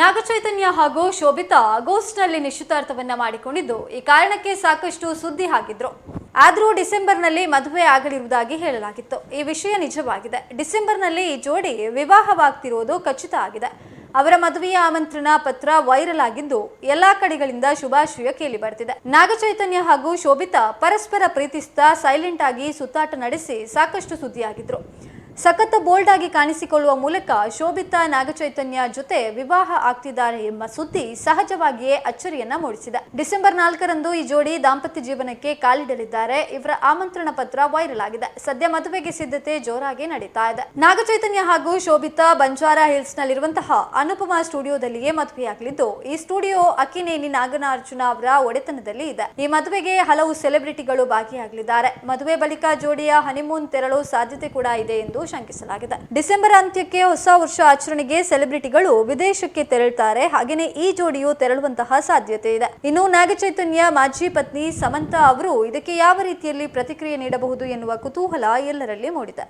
ನಾಗಚೈತನ್ಯ ಹಾಗೂ ಶೋಭಿತಾ ಆಗಸ್ಟ್ನಲ್ಲಿ ನಿಶ್ಚಿತಾರ್ಥವನ್ನ ಮಾಡಿಕೊಂಡಿದ್ದು, ಈ ಕಾರಣಕ್ಕೆ ಸಾಕಷ್ಟು ಸುದ್ದಿ ಹಾಕಿದ್ರು. ಆದರೂ ಡಿಸೆಂಬರ್ನಲ್ಲಿ ಮದುವೆ ಆಗಲಿರುವುದಾಗಿ ಹೇಳಲಾಗಿತ್ತು. ಈ ವಿಷಯ ನಿಜವಾಗಿದೆ. ಡಿಸೆಂಬರ್ನಲ್ಲಿ ಈ ಜೋಡಿ ವಿವಾಹವಾಗ್ತಿರುವುದು ಖಚಿತ ಆಗಿದೆ. ಅವರ ಮದುವೆಯ ಆಮಂತ್ರಣ ಪತ್ರ ವೈರಲ್ ಆಗಿದ್ದು, ಎಲ್ಲಾ ಕಡೆಗಳಿಂದ ಶುಭಾಶಯ ಕೇಳಿ ಬರ್ತಿದೆ. ನಾಗಚೈತನ್ಯ ಹಾಗೂ ಶೋಭಿತಾ ಪರಸ್ಪರ ಪ್ರೀತಿಸ್ತಾ ಸೈಲೆಂಟ್ ಆಗಿ ಸುತ್ತಾಟ ನಡೆಸಿ ಸಾಕಷ್ಟು ಸುದ್ದಿಯಾಗಿದ್ರು. ಸಖತ್ ಬೋಲ್ಡ್ ಆಗಿ ಕಾಣಿಸಿಕೊಳ್ಳುವ ಮೂಲಕ ಶೋಭಿತಾ ನಾಗಚೈತನ್ಯ ಜೊತೆ ವಿವಾಹ ಆಗ್ತಿದ್ದಾರೆ ಎಂಬ ಸುದ್ದಿ ಸಹಜವಾಗಿಯೇ ಅಚ್ಚರಿಯನ್ನ ಮೂಡಿಸಿದೆ. ಡಿಸೆಂಬರ್ ನಾಲ್ಕರಂದು ಈ ಜೋಡಿ ದಾಂಪತ್ಯ ಜೀವನಕ್ಕೆ ಕಾಲಿಡಲಿದ್ದಾರೆ. ಇವರ ಆಮಂತ್ರಣ ಪತ್ರ ವೈರಲ್ ಆಗಿದೆ. ಸದ್ಯ ಮದುವೆಗೆ ಸಿದ್ಧತೆ ಜೋರಾಗಿ ನಡೀತಾ ಇದೆ. ನಾಗಚೈತನ್ಯ ಹಾಗೂ ಶೋಭಿತಾ ಬಂಜಾರ ಹಿಲ್ಸ್ ನಲ್ಲಿರುವಂತಹ ಅನುಪಮ ಸ್ಟುಡಿಯೋದಲ್ಲಿಯೇ ಮದುವೆಯಾಗಲಿದ್ದು, ಈ ಸ್ಟುಡಿಯೋ ಅಕ್ಕಿನೇನಿ ನಾಗನಾರ್ಜುನ ಅವರ ಒಡೆತನದಲ್ಲಿ ಇದೆ. ಈ ಮದುವೆಗೆ ಹಲವು ಸೆಲೆಬ್ರಿಟಿಗಳು ಭಾಗಿಯಾಗಲಿದ್ದಾರೆ. ಮದುವೆ ಬಳಿಕ ಜೋಡಿಯ ಹನಿಮೂನ್ ತೆರಳು ಸಾಧ್ಯತೆ ಕೂಡ ಇದೆ ಎಂದು ಶಂಕಿಸಲಾಗಿದೆ ಡಿಸೆಂಬರ್ ಅಂತ್ಯಕ್ಕೆ ಹೊಸ ವರ್ಷ ಆಚರಣೆಗೆ ಸೆಲೆಬ್ರಿಟಿಗಳು ವಿದೇಶಕ್ಕೆ ತೆರಳುತ್ತಾರೆ ಹಾಗೆಯೇ ಈ ಜೋಡಿಯು ತೆರಳುವಂತಹ ಸಾಧ್ಯತೆ ಇದೆ. ಇನ್ನು ನಾಗಚೈತನ್ಯ ಮಾಜಿ ಪತ್ನಿ ಸಮಂತಾ ಅವರು ಇದಕ್ಕೆ ಯಾವ ರೀತಿಯಲ್ಲಿ ಪ್ರತಿಕ್ರಿಯೆ ನೀಡಬಹುದು ಎನ್ನುವ ಕುತೂಹಲ ಎಲ್ಲರಲ್ಲಿ ಮೂಡಿದೆ.